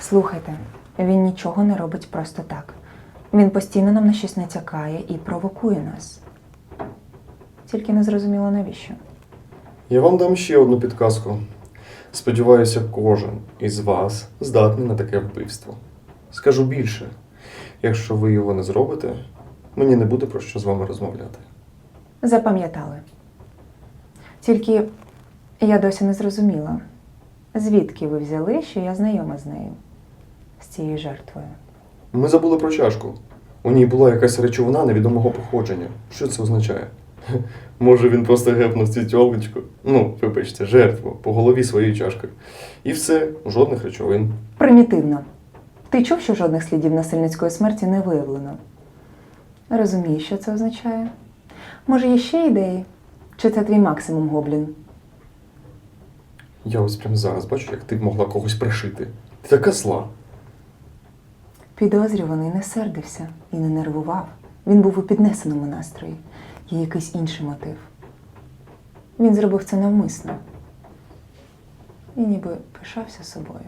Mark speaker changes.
Speaker 1: Слухайте, він нічого не робить просто так. Він постійно нам на щось натякає і провокує нас. Тільки не зрозуміло навіщо.
Speaker 2: Я вам дам ще одну підказку. Сподіваюся, кожен із вас здатний на таке вбивство. Скажу більше, якщо ви його не зробите, мені не буде про що з вами розмовляти.
Speaker 1: Запам'ятали. Тільки я досі не зрозуміла, звідки ви взяли, що я знайома з нею, з цією жертвою.
Speaker 2: Ми забули про чашку. У ній була якась речовина невідомого походження. Що це означає? Може, він просто гепнув цю тьолочку, ну, вибачте, жертву по голові своєю чашкою. І все, жодних речовин.
Speaker 1: Примітивно. Ти чув, що жодних слідів насильницької смерті не виявлено? Розумієш, що це означає? Може, є ще ідеї? Чи це твій максимум, Гоблін?
Speaker 2: Я ось прямо зараз бачу, як ти могла когось пришити. Ти така зла.
Speaker 1: Підозрюваний не сердився і не нервував. Він був у піднесеному настрої. Є якийсь інший мотив. Він зробив це навмисно. І ніби пишався собою.